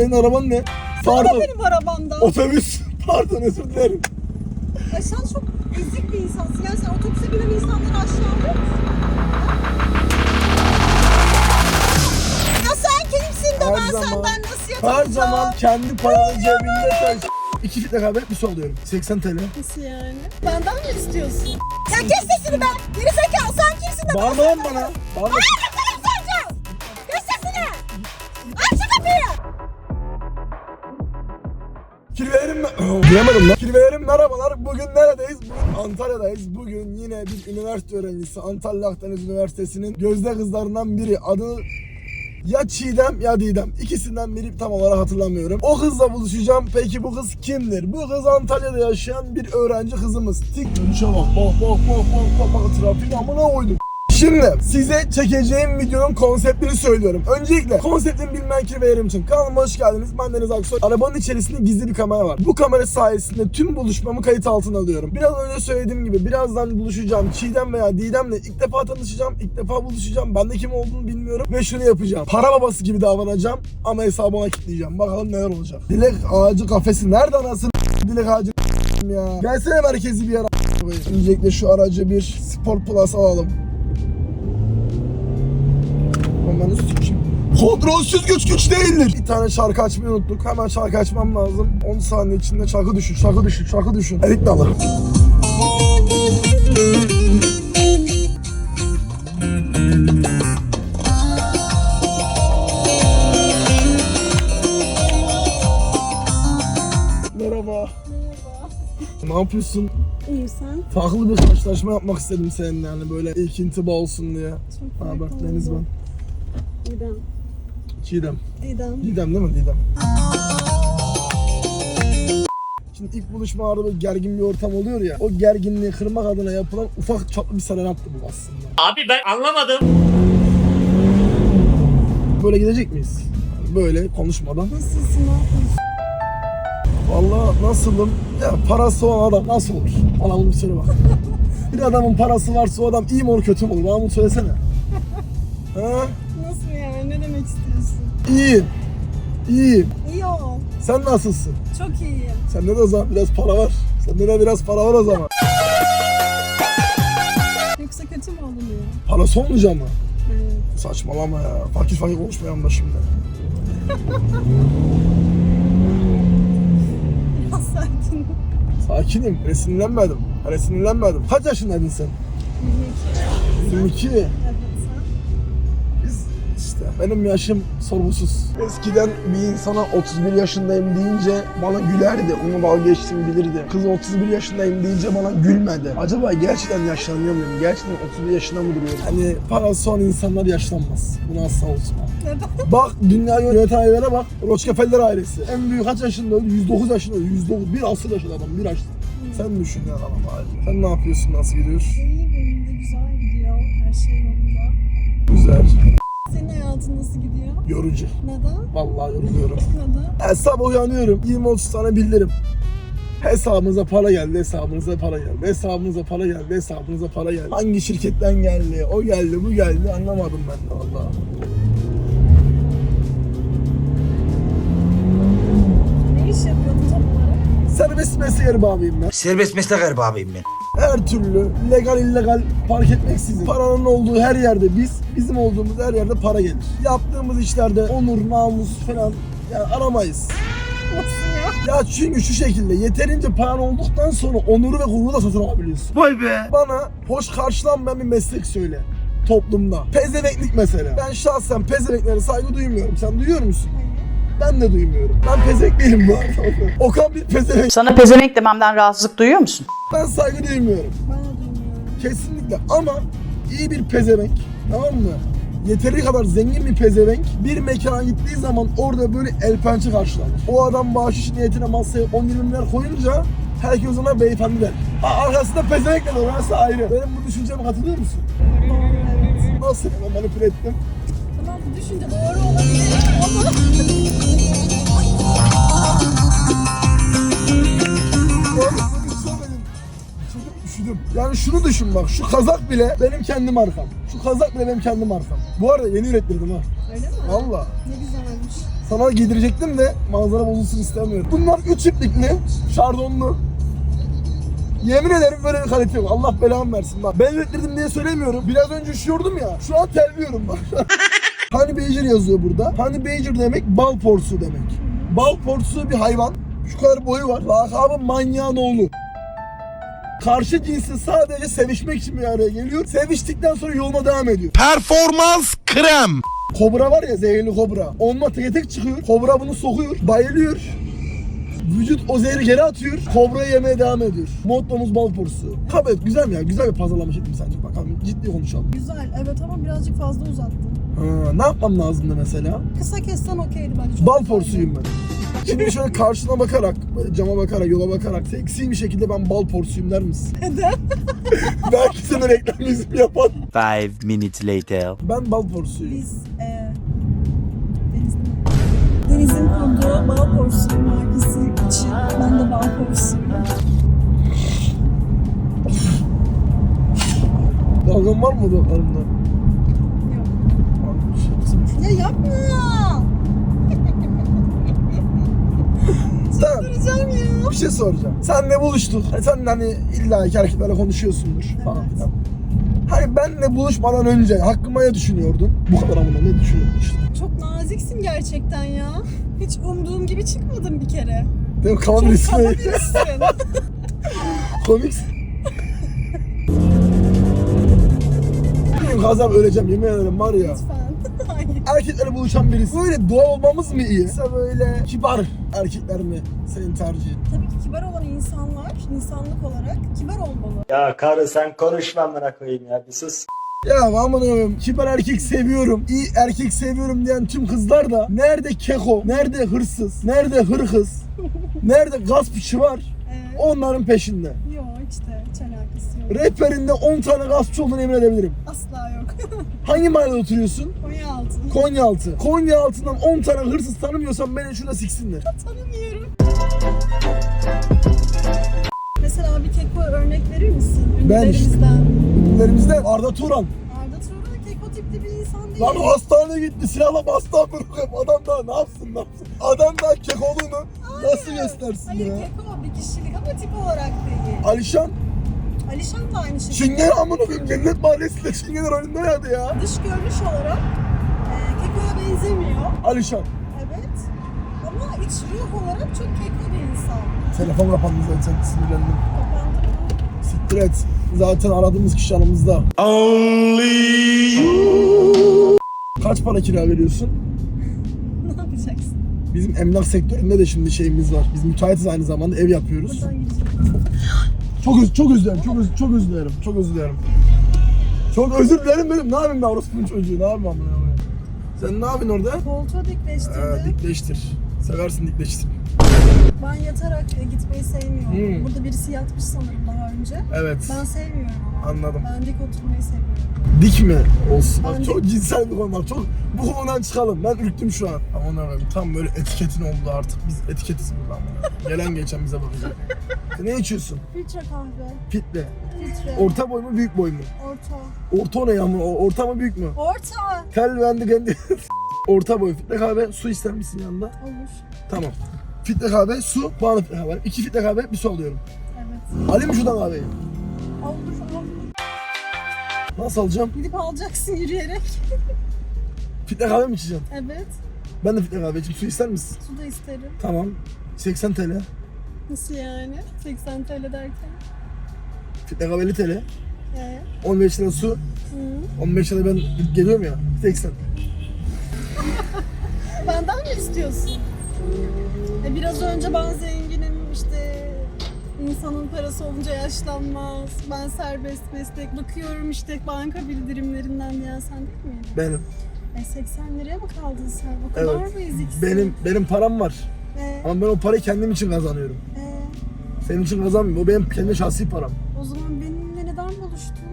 Senin araban ne? Var Pardon. benim arabamda. Otobüs. Pardon özür dilerim. Ay sen çok ezik bir insansın. Yani sen otobüse binen insanları aşağılıyor musun? Ya sen kimsin de Her ben zaman- senden nasıl Her yatacağım? zaman kendi paranı cebinde taş. İki fitle kahve bir su alıyorum. 80 TL. Nasıl yani? Benden mi istiyorsun? Ya kes sesini be! Geri zekalı sen kimsin de Bağırma lan bana. Bağırma. Kirvelerim Bilemedim lan. Kirvelerim merhabalar. Bugün neredeyiz? Bugün Antalya'dayız. Bugün yine bir üniversite öğrencisi Antalya Akdeniz Üniversitesi'nin gözde kızlarından biri. Adı ya Çiğdem ya Didem. İkisinden biri tam olarak hatırlamıyorum. O kızla buluşacağım. Peki bu kız kimdir? Bu kız Antalya'da yaşayan bir öğrenci kızımız. Tik dönüşe bak. Bak bak bak bak bak. bak. Trafik amına koydum. Şimdi size çekeceğim videonun konseptini söylüyorum. Öncelikle konseptini bilmeyen kirvelerim için kanalıma hoş geldiniz. Ben Deniz Aksoy. Arabanın içerisinde gizli bir kamera var. Bu kamera sayesinde tüm buluşmamı kayıt altına alıyorum. Biraz önce söylediğim gibi birazdan buluşacağım. Çiğdem veya Didem'le ilk defa tanışacağım. ilk defa buluşacağım. Ben de kim olduğunu bilmiyorum. Ve şunu yapacağım. Para babası gibi davranacağım ama hesabıma kilitleyeceğim. Bakalım neler olacak. Dilek ağacı kafesi nerede anasını Dilek ağacı ya. Gelsene merkezi bir yere Öncelikle şu aracı bir Sport Plus alalım. Amanı sikeyim. Kontrolsüz güç güç değildir. Bir tane şarkı açmayı unuttuk. Hemen şarkı açmam lazım. 10 saniye içinde şarkı düşün, şarkı düşün, şarkı düşün. Erik dalı. Merhaba. Merhaba. Ne yapıyorsun? İyiyim sen? Farklı bir karşılaşma yapmak istedim seninle yani böyle ilk intiba olsun diye. Çok Ha bak Deniz ben. Didem. Çiğdem. Didem. Didem değil mi? Didem. Şimdi ilk buluşma arada gergin bir ortam oluyor ya. O gerginliği kırmak adına yapılan ufak çaplı bir serenattı bu aslında. Abi ben anlamadım. Böyle gidecek miyiz? Böyle konuşmadan. Nasılsın? Ne yapıyorsun? Vallahi nasılım? Ya parası olan adam nasıl olur? Bana bunu bir söyle bak. bir adamın parası varsa o adam iyi mi olur kötü mü olur? Bana bunu söylesene. Ha? Ne demek istiyorsun? İyiyim. İyiyim. İyi ol. Sen nasılsın? Çok iyiyim. Sende de o zaman biraz para var. Sende de biraz para var o zaman. Yoksa kötü mü oluyor? Parası olmayacak mı? Evet. Saçmalama ya. Fakir fakir konuşmayalım da şimdi. Biraz sakin. Sakinim. Öyle sinirlenmedim. Kaç yaşındaydın sen? 22. 22. İşte benim yaşım sorgusuz. Eskiden bir insana 31 yaşındayım deyince bana gülerdi. Onu dalga geçtiğimi bilirdi. Kız 31 yaşındayım deyince bana gülmedi. Acaba gerçekten yaşlanıyor muyum? Gerçekten 31 yaşında mı duruyorum? Hani parası olan insanlar yaşlanmaz. Bunu asla. Neden? Bak dünyayı yöneten ailelere bak. Rockefeller ailesi. En büyük kaç yaşında öldü? 109 yaşında öldü. 109. Bir asır yaşadı adam. Bir asır. Sen düşün ya adam hali. Sen ne yapıyorsun? Nasıl gidiyor? İyi benim de güzel gidiyor. Her şey yolunda. Güzel. Senin hayatın nasıl gidiyor? Yorucu. Neden? Vallahi yoruluyorum. Neden? Her sabah uyanıyorum. 20-30 tane bildirim. Hesabınıza para geldi, hesabınıza para geldi, hesabınıza para geldi, hesabınıza para geldi. Hangi şirketten geldi, o geldi, bu geldi anlamadım ben de vallahi. Ne iş yapıyordun tam olarak? Serbest meslek erbabıyım ben. Serbest meslek erbabıyım ben. Her türlü legal illegal fark etmeksizin paranın olduğu her yerde biz, bizim olduğumuz her yerde para gelir. Yaptığımız işlerde onur, namus falan yani aramayız. Ya? Ya çünkü şu şekilde yeterince paran olduktan sonra onuru ve gururu da satın alabiliyorsun. Vay be. Bana hoş karşılanmayan bir meslek söyle toplumda. Pezevenklik mesela. Ben şahsen pezevenklere saygı duymuyorum. Sen duyuyor musun? Ben de duymuyorum. Ben pezek değilim bu arada. Okan bir pezevenk. Sana pezevenk dememden rahatsızlık duyuyor musun? Ben saygı duymuyorum. Ben de duymuyorum. Kesinlikle ama iyi bir pezevenk. Tamam mı? Yeteri kadar zengin bir pezevenk bir mekana gittiği zaman orada böyle el pençe karşılanır. O adam bahşiş niyetine masaya 10 milyar koyunca herkes ona beyefendi der. Ha, arkasında pezevenk de var, orası ayrı. Benim bu düşünceme katılıyor musun? Nasıl manipüle ettim? Bu düşünce doğru olabilir ama. Üşüdüm. Yani şunu düşün bak, şu kazak bile benim kendi markam. Şu kazak bile benim kendi markam. Bu arada yeni ürettirdim ha. öyle mi? Valla. Ne güzelmiş. Sana giydirecektim de manzara bozulsun istemiyorum. Bunlar üç iplikli, şardonlu. Yemin ederim böyle bir kalite yok. Allah belamı versin bak. Ben ürettirdim diye söylemiyorum. Biraz önce üşüyordum ya. Şu an terliyorum bak. Honey Badger yazıyor burada. Honey Badger demek bal porsu demek. Bal porsu bir hayvan. Şu kadar boyu var. Lakabı manyağın oğlu. Karşı cinsi sadece sevişmek için bir araya geliyor. Seviştikten sonra yoluna devam ediyor. Performans krem. Kobra var ya zehirli kobra. Onunla tek tek çıkıyor. Kobra bunu sokuyor. Bayılıyor. Vücut o zehri geri atıyor. Kobrayı yemeye devam ediyor. Mottomuz bal porsu. Tabii güzel mi ya? Güzel bir pazarlama şekli sence? Bakalım ciddi konuşalım. Güzel evet ama birazcık fazla uzattın. Ha, ne yapmam lazımdı mesela? Kısa kessen okeydi bence. Çok Bal güzeldi. porsuyum ben. Şimdi şöyle karşına bakarak, cama bakarak, yola bakarak seksi bir şekilde ben bal porsuyum der misin? Neden? Belki sana reklam yüzüm yapan. Five minutes later. Ben bal porsuyum. Biz e, Kurduğu bal porsiyon markası için ben de bal porsiyum. Dalgın var mı dudaklarımda? Yok. Hepsiymiş. Ya yapma. Tamam. Duracağım ya. Bir şey soracağım. Senle buluştuk. Hani sen de hani illa ki erkeklerle konuşuyorsundur falan Evet. filan. Hani benle buluşmadan önce hakkıma ne düşünüyordun? Bu kadar amına ne düşünüyordun işte? Çok naziksin gerçekten ya. Hiç umduğum gibi çıkmadın bir kere. Benim kafam Çok resmi. kaba birisin. Komik. Benim gazap öleceğim yemin ederim var ya. Lütfen. Erkeklerle buluşan birisi. Böyle doğal olmamız mı iyi? Yoksa böyle kibar erkekler mi senin tercihin? Tabii kibar olan insanlar, insanlık olarak kibar olmalı. Ya karı sen konuşma amına koyayım ya bir sus. Ya aman Allah'ım kibar erkek seviyorum, iyi erkek seviyorum diyen tüm kızlar da nerede keko, nerede hırsız, nerede hırhız, nerede gaspçı var Evet. onların peşinde. Yok işte hiç alakası yok. Rehberinde 10 tane gaspçı olduğunu emin edebilirim. Asla yok. Hangi mahallede oturuyorsun? Konyaaltı. Konyaaltı. Konyaaltı'ndan 10 tane hırsız tanımıyorsan beni şurada siksinler. Tanımıyorum. Mesela bir keko örnek verir misin? Ünlülerimizden. Ünlülerimizde Arda Turan. Arda Turan keko tipli bir insan değil. Lan o hastaneye gitti silahla bastı bırakıp adam daha ne yapsın ne yapsın? Adam daha kekoluğunu nasıl göstersin Hayır ya? keko bir kişilik ama tip olarak değil. Alişan Alişan da aynı şekilde. Çingene amına koyayım cennet mahallesinde Çingene rolünde oynadı ya. Dış görünüş olarak e, kekoya benzemiyor. Alişan. Evet. Ama iç ruh olarak çok keko bir insan. Telefon kapandı zaten sinirlendim. Kapandı mı? Siktir et. Zaten aradığımız kişi aramızda. Kaç para kira veriyorsun? Ne yapacaksın? Bizim emlak sektöründe de şimdi şeyimiz var. Biz müteahhitiz aynı zamanda ev yapıyoruz. Çok öz, çok özür dilerim. Çok öz, çok özür dilerim. Çok özür dilerim. Çok özür dilerim benim. Ne yapayım ben orospunun çocuğu? Ne yapayım ben bunu? Sen ne yapıyorsun orada? Koltuğa Ee, dikleştirdim. dikleştir. Seversin dikleştir. Ben yatarak e, gitmeyi sevmiyorum. Hmm. Burada birisi yatmış sanırım daha önce. Evet. Ben sevmiyorum ama. Anladım. Ben dik oturmayı seviyorum. Dik mi? Olsun. Bak Ben çok dik- cinsel bir konu bak. Çok bu konudan çıkalım. Ben ürktüm şu an. Aman Allah'ım tam böyle etiketin oldu artık. Biz etiketiz burada ama. Gelen geçen bize bakacak. Ne içiyorsun? Filtre kahve. Fitle. Filtre. Orta boy mu büyük boy mu? Orta. Orta ne ya? Orta mı büyük mü? Orta. Tel bendi kendi. Orta boy filtre kahve. Su ister misin yanında? Olur. Tamam. Filtre kahve, su, bana filtre kahve. İki filtre kahve, bir su alıyorum. Evet. Alayım mı şuradan kahveyi? Olur. Olur. Nasıl alacağım? Gidip alacaksın yürüyerek. Filtre kahve mi içeceğim? Evet. Ben de filtre kahve içeyim. Su ister misin? Su da isterim. Tamam. 80 TL. Nasıl yani? 80 TL derken? Filtre kahve 50 TL. Ee, 15 lira su. hı. 15 lira ben geliyorum ya. 80. Benden mi istiyorsun? E biraz önce ben zenginim işte insanın parası olunca yaşlanmaz. Ben serbest meslek bakıyorum işte banka bildirimlerinden diyen sen değil miydin? Benim. E 80 liraya mı kaldın sen? O kadar Evet. mı eziksin? Benim benim param var. E, Ama ben o parayı kendim için kazanıyorum. e, Senin için kazanmıyorum. O benim kendi şahsi param. o zaman benimle neden buluştun?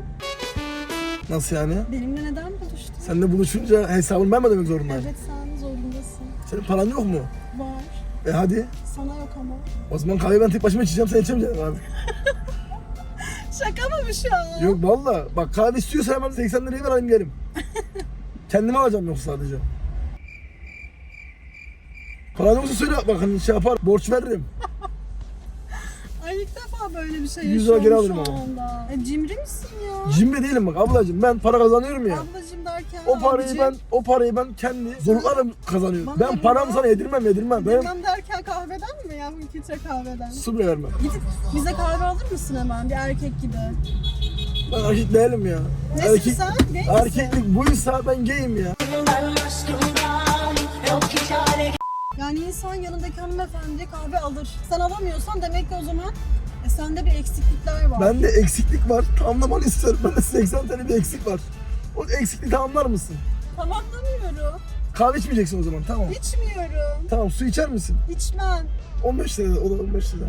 Nasıl yani? Benimle neden buluştun? Seninle buluşunca hesabını ben mi ödemek zorundayım? Evet sen zorundasın. Senin paran yok mu? E hadi. Sana yok ama. O zaman kahveyi ben tek başıma içeceğim sen içemeyeceksin abi. Şaka mı bu şu an? Yok valla. Bak kahve istiyorsan hemen 80 liraya ver alayım gelin. Kendime alacağım yoksa sadece. Paran yoksa söyle bak hani şey yapar borç veririm. Defa böyle bir şey 100 lira geri yaşıyorum alırım şu anda. E, cimri misin ya? Cimri değilim bak ablacığım ben para kazanıyorum ya. Ablacım derken O parayı abicim, ben o parayı ben kendi zorluklarla kazanıyorum. Bana Ben paramı ya. sana yedirmem yedirmem. Benim Bilmem derken kahveden mi ya? Litre kahveden. su bile vermem. Gidip bize kahve alır mısın hemen bir erkek gibi? Ben erkek değilim ya. Nesin sen? Gay misin? erkeklik buysa ben gayim ya. Yani insan yanındaki hanımefendi kahve alır. Sen alamıyorsan demek ki o zaman sende bir eksiklikler var. Bende eksiklik var. Tamamlamanı istiyorum. Bende 80 tane bir eksik var. O eksikliği tamamlar mısın? Tamamlamıyorum. Kahve içmeyeceksin o zaman tamam. İçmiyorum. Tamam su içer misin? İçmem. 15 lira o da 15 lira.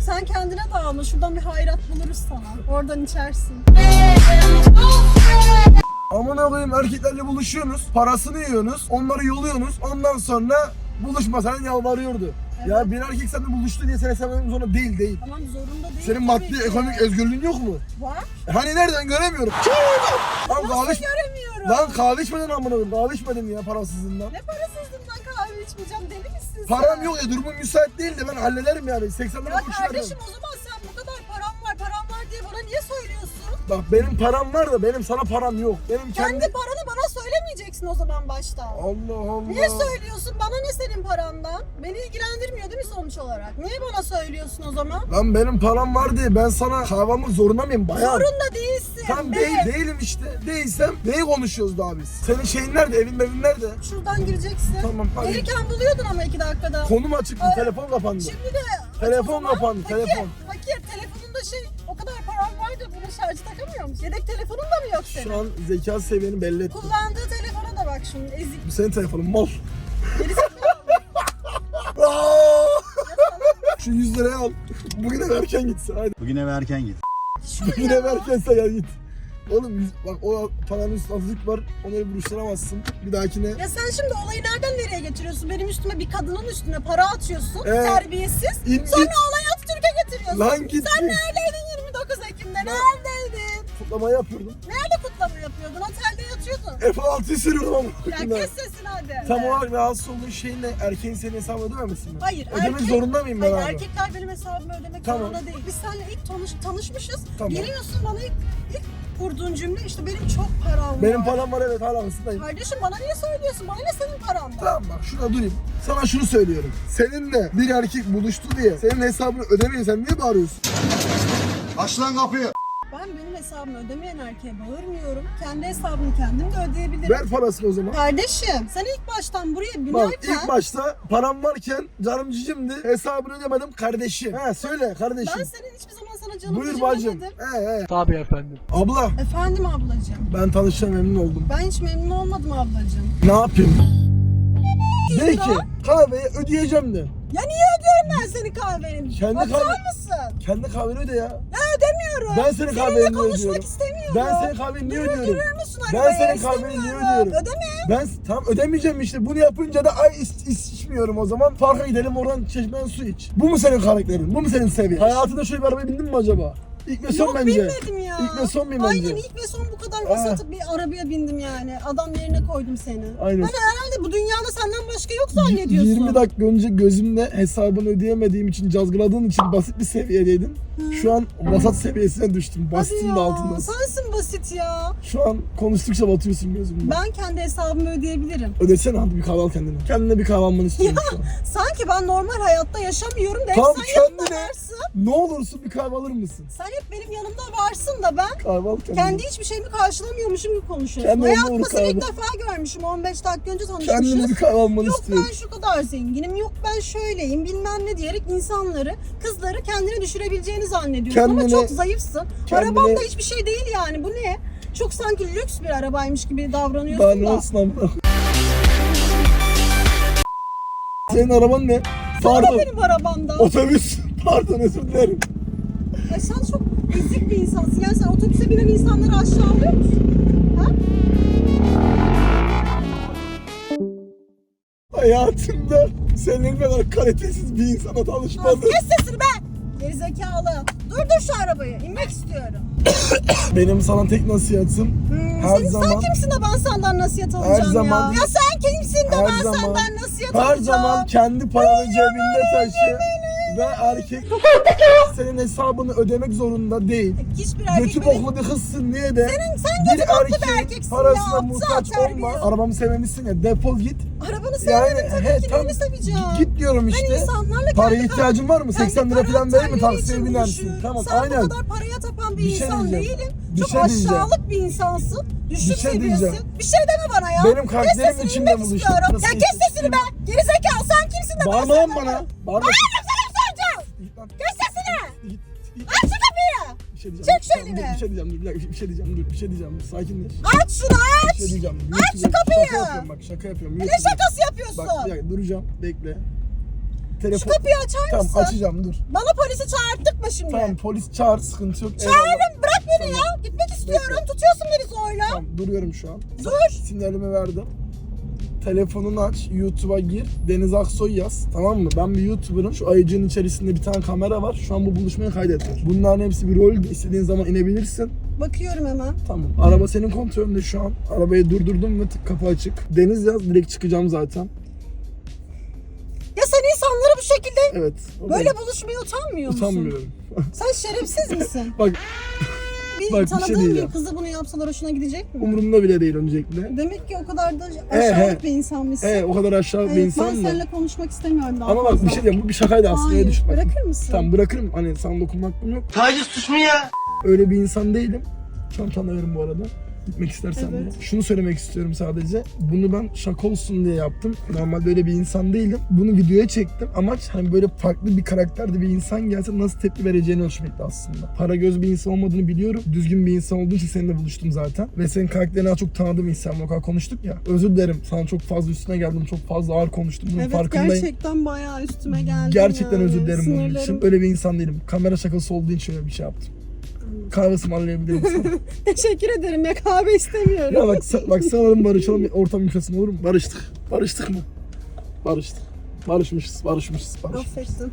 Sen kendine dağılma. Şuradan bir hayrat buluruz sana. Oradan içersin. Aman koyayım erkeklerle buluşuyorsunuz. Parasını yiyorsunuz. Onları yoluyorsunuz. Ondan sonra buluşma sen yalvarıyordu. Ya bir erkek seninle buluştu diye seni sevmem zorunda değil değil. Tamam zorunda değil. Senin tabii maddi ki. ekonomik özgürlüğün yok mu? Var. E Hani nereden göremiyorum. Lan kahve, Nasıl iç- göremiyorum? lan kahve içmedin amına koyayım. Kahve içmedin ya parasızlığından. Ne parasızlığından kahve içmeyeceğim deli misin sen? Param yok ya durumum müsait değil de ben hallederim yani. 80 lira Ya kuş kardeşim o zaman sen bu kadar param var param var diye bana niye söylüyorsun? Bak benim param var da benim sana param yok. Benim kendi... Kendi paranı bana söylemeyeceksin o zaman başta. Allah Allah. Niye söylüyorsun? Bana ne senin parandan? Beni ilgilendirmiyor sonuç olarak? Niye bana söylüyorsun o zaman? Lan benim param var diye ben sana kahve almak zorunda mıyım bayan? Zorunda değilsin. Tam de. değil, değilim işte. Değilsem neyi konuşuyoruz daha biz? Senin şeyin nerede? Evin evin nerede? Şuradan gireceksin. Tamam, hadi. Gelirken buluyordun ama iki dakikada. Konum açık mı? Ay, Telefon kapandı. Şimdi de Telefon o zaman kapandı, fakir, telefon. Fakir telefonunda şey o kadar param var da bunu şarjı takamıyor musun? Yedek telefonun da mı yok senin? Şu an zeka seviyeni belli etti. Kullandığı telefona da bak şimdi ezik. Bu senin telefonun mal. Gerizekalı. Aa! Şu 100 lirayı al. Bugün ev erken gitsin hadi. Bugün eve erken git. Bugün ev erkense gel git. Oğlum yüz- bak o paranın üstünde azlık var. Onları buluşturamazsın. Bir dahakine. Ya sen şimdi olayı nereden nereye getiriyorsun? Benim üstüme bir kadının üstüne para atıyorsun. Ee, terbiyesiz. in- Sonra git. olayı Atatürk'e getiriyorsun. Lan git. Sen neredeydin 29 Ekim'de? Neredeydin? Kutlamayı yapıyordum. Nerede kutlama yapıyordun? Otelde yatıyordun. F6'yı sürüyordum ama. Ya kes sesini hadi. Tam olarak rahatsız olduğun şeyin ne? Erkeğin senin hesabına ödememesin mi? Hayır. Ödemek erkek- zorunda mıyım ben Hayır, abi? erkekler benim hesabımı ödemek Tamam. zorunda değil. Biz seninle ilk tanış, tanışmışız. Tamam. Geliyorsun bana ilk, ilk kurduğun cümle işte benim çok param var. Benim param var evet hala hırsındayım. Kardeşim bana niye söylüyorsun? Bana ne senin paran var? Tamam bak şurada durayım. Sana şunu söylüyorum. Seninle bir erkek buluştu diye senin hesabını ödemeyin sen niye bağırıyorsun? Aç lan kapıyı. Hesabımı ödemeyen erkeğe bağırmıyorum. Kendi hesabımı kendim de ödeyebilirim. Ver parasını o zaman. Kardeşim sen ilk baştan buraya Bak binerken ilk başta param varken canım cicimdi. Hesabını ödemedim kardeşim. He söyle kardeşim. ben senin hiçbir zaman sana canım Buyur cicim bacım. demedim. He he. Tabii efendim. Abla Efendim ablacığım. ben tanıştığıma memnun oldum. Ben hiç memnun olmadım ablacığım. Ne yapayım? De ki kahveyi ödeyeceğim de. Ya niye ödüyorum ben senin kahveni? Kendi Bakar kahve- mısın? Kendi kahveni öde ya. Ya ödemiyorum. Ben senin kahveni niye ödüyorum? istemiyorum. Ben senin kahveni niye ödüyorum? durur musun Ben arabaya? senin kahveni niye İstemiyorum. ödüyorum? Ödeme. Ben tam ödemeyeceğim işte. Bunu yapınca da ay iç, içmiyorum o zaman. Parka gidelim oradan çeşmeden su iç. Bu mu senin karakterin? Bu mu senin seviyen? Hayatında şöyle bir arabaya bindin mi acaba? İlk ve son Yok bence. binmedim ya. İlk ve son bir bence. Aynen ilk ve son bu kadar Aa. vasat bir arabaya bindim yani. Adam yerine koydum seni. Aynen. Ben herhalde bu dünyada senden başka yok zannediyorsun. 20 dakika önce gözümle hesabını ödeyemediğim için cazgıladığın için basit bir seviyedeydin. Şu an vasat seviyesine düştüm. Basitin de altında. Sensin basit ya. Şu an konuştukça batıyorsun gözümden. Ben kendi hesabımı ödeyebilirim. Ödesene hadi bir kahve al kendine. Kendine bir kahve almanı istiyorum şu an. Sanki ben normal hayatta yaşamıyorum da hep Tamam, sen yanımda kendine. varsın. Ne olursun bir kahve alır mısın? Sen hep benim yanımda varsın da ben kendine. kendi hiçbir şeyimi karşılamıyormuşum gibi konuşuyorsun. Kendine Hayatımda seni ilk kahve. defa görmüşüm. 15 dakika önce tanışmışız. bir kahve almanı Yok istiyorum. ben şu kadar zenginim, yok ben şöyleyim bilmem ne diyerek insanları, kızları kendine düşürebileceğini zannediyorsun ama Kendine- çok zayıfsın. kendine- Araban da hiçbir şey değil yani bu ne? Çok sanki lüks bir arabaymış gibi Daha davranıyorsun ne da. olsun amına. Senin araban ne? Sana Pardon. benim arabamda. Otobüs. Pardon özür dilerim. Ay sen çok ezik bir insansın. Yani sen otobüse binen insanları aşağılıyor musun? Ha? Hayatımda senin kadar kalitesiz bir insana tanışmadım. Kes sesini be! Gerizekalı. Durdur şu arabayı. İnmek istiyorum. Benim sana tek nasihatım Hmm, Her sen zaman- kimsin de ben senden nasihat alacağım zaman- ya? Ya sen kimsin de Her ben zaman- senden nasihat her alacağım? zaman kendi paranı cebinde taşı ve erkek senin hesabını ödemek zorunda değil. Hiçbir erkek Götü beni- boklu bir kızsın niye de Senin, sen bir götü boklu bir erkeksin parasına ya. muhtaç Aptal, olma. terbiyesiz. Arabamı sevmemişsin ya defol git. Arabanı sevmedim tabii ki tam neyini seveceğim. git diyorum Ben işte. insanlarla Paraya ihtiyacın var mı? kendi 80 lira falan vereyim mi? Taksiye binersin. Tamam Sen aynen. bu kadar paraya tapan bir, Bir şey insan diyeceğim. değilim. Bir Çok şey diyeceğim. aşağılık bir insansın. Düşük Bir şey seviyesin. diyeceğim. Bir şey deme bana ya. Benim Kes karakterim sesini, içinde inmek buluştu. istiyorum. Nasıl Ya kes sesini be. Gerizekalı sen kimsin de Bağırma lan bana bana. Bağırma. Bağırma dur. Bir şey diyeceğim. Dur, bir dakika, bir şey diyeceğim. Dur, bir şey diyeceğim. Dur, sakinleş. Aç şunu aç. Bir şey diyeceğim. Aç şu kapıyı. Şaka yapıyorum bak. Şaka yapıyorum. Ne şakası yapıyorsun? Bak bir dakika duracağım. Bekle. Şu Telefon. kapıyı açar Tamam mısın? açacağım dur. Bana polisi çağırttırma şimdi. Tamam polis çağır sıkıntı yok. Çağırın bırak beni ya. Gitmek istiyorum. Bekle. Tutuyorsun beni zorla. Tamam duruyorum şu an. Dur. Sinyalimi verdim. Telefonunu aç, YouTube'a gir, Deniz Aksoy yaz. Tamam mı? Ben bir YouTuber'ım. Şu ayıcığın içerisinde bir tane kamera var. Şu an bu buluşmayı kaydediyor. Bunların hepsi bir rol. İstediğin zaman inebilirsin. Bakıyorum hemen. Tamam. Araba senin kontrolünde şu an. Arabayı durdurdum ve tık kapı açık. Deniz yaz, direkt çıkacağım zaten. Ya sen insanlara bu şekilde Evet. o böyle benim. buluşmaya utanmıyor musun? Utanmıyorum. Sen şerefsiz misin? Bak Bir Bak, bir şey bir diyeceğim. kızı bunu yapsalar hoşuna gidecek mi? umurumda bile değil öncelikle. Demek ki o kadar da aşağılık he. bir insanmışsın. Evet o kadar aşağı bir Evet, ben insan da. seninle konuşmak istemiyorum daha Ama bak bir fazla. şey diyeyim bu bir şakaydı aslında. öyle Hayır, düşün. Bak, bırakır mısın? Tamam bırakırım. Hani sana dokunma hakkım yok. Taciz suç mu ya? Öyle bir insan değilim. Çantanı verin bu arada. Gitmek istersen Evet. de. Şunu söylemek istiyorum sadece. Bunu ben şaka olsun diye yaptım. Normalde öyle bir insan değilim. Bunu videoya çektim. Amaç hani böyle farklı bir karakterde bir insan gelse nasıl tepki vereceğini ölçmekti aslında. Para göz bir insan olmadığını biliyorum. Düzgün bir insan olduğu için seninle buluştum zaten. Ve senin karakterini çok tanıdığım insan. O kadar konuştuk ya. Özür dilerim. Sana çok fazla üstüne geldim. Çok fazla ağır konuştum. Bunun Evet farkındayım. gerçekten bayağı üstüme geldi. Gerçekten yani. özür dilerim bunun için. Sinirlerim- Öyle bir insan değilim. Kamera şakası olduğu için öyle bir şey yaptım. Kahve ısmarlayabilirim sana. Teşekkür ederim ya kahve istemiyorum. Ya bak, sa- bak sanırım barışalım ortam yumuşasın olur mu? Barıştık. Barıştık mı? Barıştık. Barışmışız, barışmışız, barışmışız. Affettim.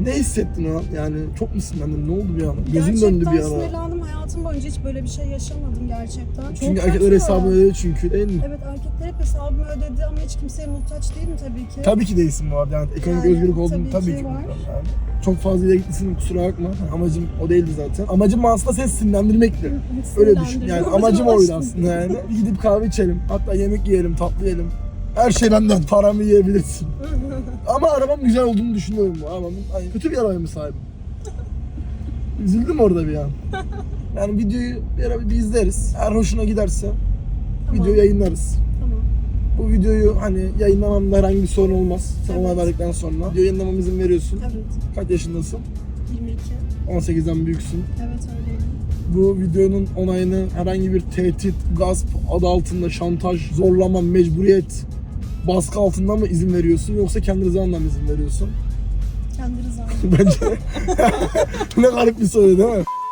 Ne hissettin o an? Yani çok mu sinirlendin? Ne oldu bir an? Gözün gerçekten döndü bir ara. sinirlendim. Hayatım boyunca hiç böyle bir şey yaşamadım gerçekten. Çok Çünkü erkekler kötü. hesabını ödedi çünkü değil mi? Evet erkekler hep hesabımı ödedi ama hiç kimseye muhtaç değilim tabii ki. Tabii ki değilsin bu arada. Yani ekonomik Yani özgürlük olduğunu tabii tabii, ki ki. var. biliyorum Yani. Çok fazla ileri gitmesin kusura bakma. Amacım o değildi zaten. Amacım aslında seni sinirlendirmekti. Öyle düşün. Yani amacım oydu aslında yani. Gidip kahve içelim. Hatta yemek yiyelim, tatlı yiyelim. Her şey benden. Paramı yiyebilirsin. Ama arabam güzel olduğunu düşünüyorum bu arabamın. Hani kötü bir arabaya mı sahibim? Üzüldüm orada bir an. Yani videoyu bir ara bir izleriz. Eğer hoşuna giderse Tamam. video yayınlarız. Bu videoyu hani yayınlamamda herhangi bir sorun olmaz. Sen Evet. onay verdikten sonra. Video yayınlamama izin veriyorsun. Evet. Kaç yaşındasın? 22. 18'den büyüksün. Evet öyleyim. Bu videonun onayını herhangi bir tehdit, gasp adı altında şantaj, zorlama, mecburiyet, baskı altında mı izin veriyorsun yoksa kendi rızanla mı izin veriyorsun? Kendi rızam. Bence ne garip bir soru değil mi?